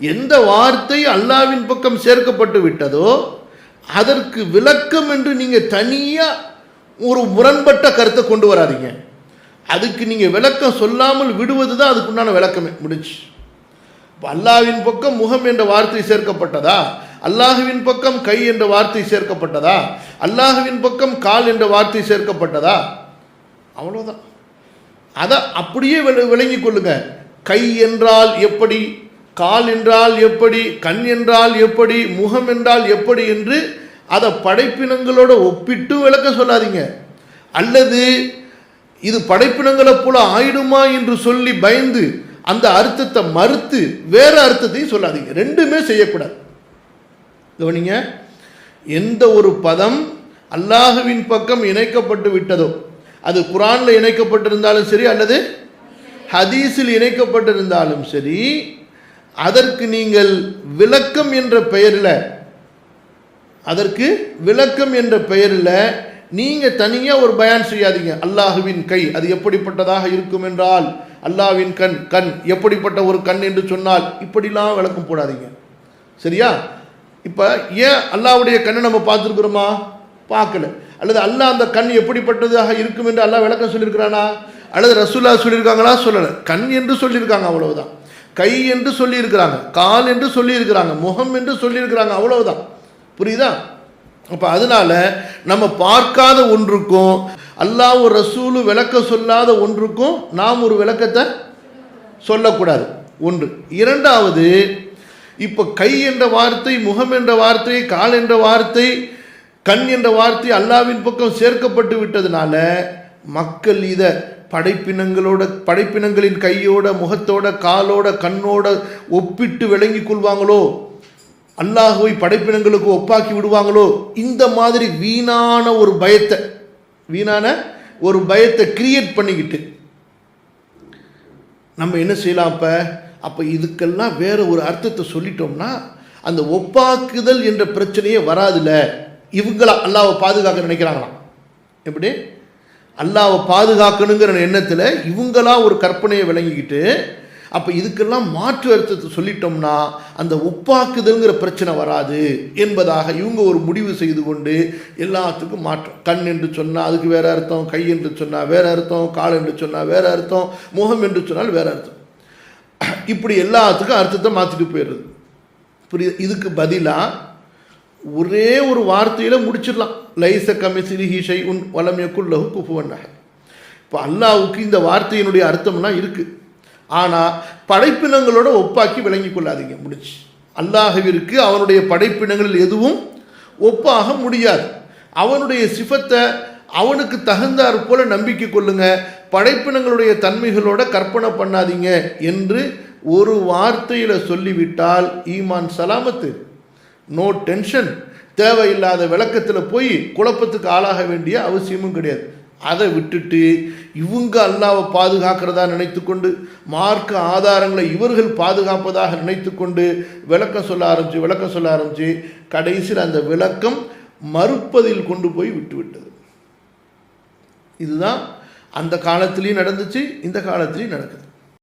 எந்த வார்த்தை அல்லாவின் பக்கம் சேர்க்கப்பட்டு விட்டதோ அதற்கு விளக்கம் என்று நீங்கள் தனியாக ஒரு முரண்பட்ட கருத்தை கொண்டு வராதீங்க. அதுக்கு நீங்கள் விளக்கம் சொல்லாமல் விடுவது தான் அதுக்குண்டான விளக்கமே. முடிச்சு அல்லாவின் பக்கம் முகம் என்ற வார்த்தை சேர்க்கப்பட்டதா? அல்லாஹுவின் பக்கம் கை என்ற வார்த்தை சேர்க்கப்பட்டதா? அல்லாஹுவின் பக்கம் கால் என்ற வார்த்தை சேர்க்கப்பட்டதா? அவ்வளோதான் அதை அப்படியே விள- கொள்ளுங்க. கை என்றால் எப்படி? கால் என்றால் எப்படி கண் என்றால் எப்படி முகம் என்றால் எப்படி என்று அதை படைப்பினங்களோட ஒப்பிட்டு விளக்க சொல்லாதீங்க. அல்லது இது படைப்பினங்களை போல ஆயிடுமா என்று சொல்லி பயந்து அந்த அர்த்தத்தை மறுத்து வேற அர்த்தத்தையும் சொல்லாதீங்க. ரெண்டுமே செய்யக்கூடாது. கவனிங்க எந்த ஒரு பதம் அல்லாஹுவின் பக்கம் இணைக்கப்பட்டு விட்டதோ அது குரானில் இணைக்கப்பட்டிருந்தாலும் சரி அல்லது ஹதீஸில் இணைக்கப்பட்டிருந்தாலும் சரி அதற்கு நீங்கள் விளக்கம் என்ற பெயரில் அதற்கு விளக்கம் என்ற பெயரில் நீங்கள் தனியாக ஒரு பயான் செய்யாதீங்க. அல்லாஹுவின் கை அது எப்படிப்பட்டதாக இருக்கும் என்றால் அல்லாஹ்வின் கண் கண் எப்படிப்பட்ட ஒரு கண் என்று சொன்னால் இப்படிலாம் விளக்கம் போடாதீங்க. சரியா? இப்போ ஏன் அல்லாஹ்வுடைய கண்ணை நம்ம பார்த்துருக்குறோமா? பார்க்கல. அல்லது அல்லாஹ் அந்த கண் எப்படிப்பட்டதாக இருக்கும் என்று அல்லாஹ் விளக்கம் சொல்லியிருக்கிறானா? அல்லது ரசூல்லா சொல்லியிருக்காங்களா? சொல்லலை. கண் என்று சொல்லியிருக்காங்க அவ்வளவுதான். கை என்று சொல்லியிருக்கிறாங்க கால் என்று சொல்லியிருக்கிறாங்க முகம் என்று சொல்லியிருக்கிறாங்க அவ்வளவுதான். புரியுதா? அப்போ அதனால நம்ம பார்க்காத ஒன்றுக்கும் அல்லாஹ் ஒரு ரசூலு விளக்க சொல்லாத ஒன்றுக்கும் நாம் ஒரு விளக்கத்தை சொல்லக்கூடாது. ஒன்று. இரண்டாவது இப்போ கை என்ற வார்த்தை முகம் என்ற வார்த்தை கால் என்ற வார்த்தை கண் என்ற வார்த்தை அல்லாவின் பக்கம் சேர்க்கப்பட்டு விட்டதுனால மக்கள் இதை படைப்பினங்களோட படைப்பினங்களின் கையோட முகத்தோட காலோட கண்ணோட ஒப்பிட்டு விளங்கி கொள்வாங்களோ? அல்லாஹுவை படைப்பினங்களுக்கு ஒப்பாக்கி விடுவாங்களோ? இந்த மாதிரி வீணான ஒரு பயத்தை வீணான ஒரு பயத்தை கிரியேட் பண்ணிக்கிட்டு நம்ம என்ன செய்யலாம் அப்போ? அப்போ இதுக்கெல்லாம் வேற ஒரு அர்த்தத்தை சொல்லிட்டோம்னா அந்த ஒப்பாக்குதல் என்ற பிரச்சனையே வராதுல்ல இவங்களா அல்லாவை பாதுகாக்க நினைக்கிறாங்களாம். எப்படி? அல்லாவை பாதுகாக்கணுங்கிற எண்ணத்தில் இவங்களா ஒரு கற்பனையை விளங்கிக்கிட்டு அப்போ இதுக்கெல்லாம் மாற்று அர்த்தத்தை சொல்லிட்டோம்னா அந்த ஒப்பாக்குதல்ங்கிற பிரச்சனை வராது என்பதாக இவங்க ஒரு முடிவு செய்து கொண்டு எல்லாத்துக்கும் மாற்றம் கண் என்று சொன்னால் அதுக்கு வேறு அர்த்தம் கை என்று சொன்னால் வேறு அர்த்தம் கால் என்று சொன்னால் வேறு அர்த்தம் முகம் என்று சொன்னால் வேறு அர்த்தம். இப்படி எல்லாத்துக்கும் அர்த்தத்தை மாற்றிட்டு போயிடுறது. புரியுது? இதுக்கு பதிலாக ஒரே ஒரு வார்த்தையில் முடிச்சிடலாம். லைச கமிசிலி ஹீஷை உன் வளமையக்குள் லகு குஃபுவன்னாக இப்போ அல்லாவுக்கு இந்த வார்த்தையினுடைய அர்த்தம்லாம் இருக்குது ஆனால் படைப்பினங்களோட ஒப்பாக்கி விளங்கி கொள்ளாதீங்க முடிச்சு அல்லாஹவிற்கு அவனுடைய படைப்பினங்களில் எதுவும் ஒப்பாக முடியாது. அவனுடைய சிஃபத்தை அவனுக்கு தகுந்தாற் போல நம்பிக்கை கொள்ளுங்க. படைப்பினங்களுடைய தன்மைகளோட கற்பனை பண்ணாதீங்க என்று ஒரு வார்த்தையில் சொல்லிவிட்டால் ஈமான் சலாமத்து. நோ டென்ஷன் தேவையில்லாத விளக்கத்தில் போய் குழப்பத்துக்கு ஆளாக வேண்டிய அவசியமும் கிடையாது. அதை விட்டுட்டு இவங்க அல்லாவை பாதுகாக்கிறதா நினைத்து கொண்டு மார்க்க ஆதாரங்களை இவர்கள் பாதுகாப்பதாக நினைத்து கொண்டு விளக்கம் சொல்ல ஆரம்பிச்சு விளக்கம் சொல்ல ஆரம்பிச்சு கடைசியில் அந்த விளக்கம் மறுப்பதில் கொண்டு போய் விட்டுவிட்டது. இதுதான் அந்த காலத்திலையும் நடந்துச்சு இந்த காலத்திலையும் நடக்குது.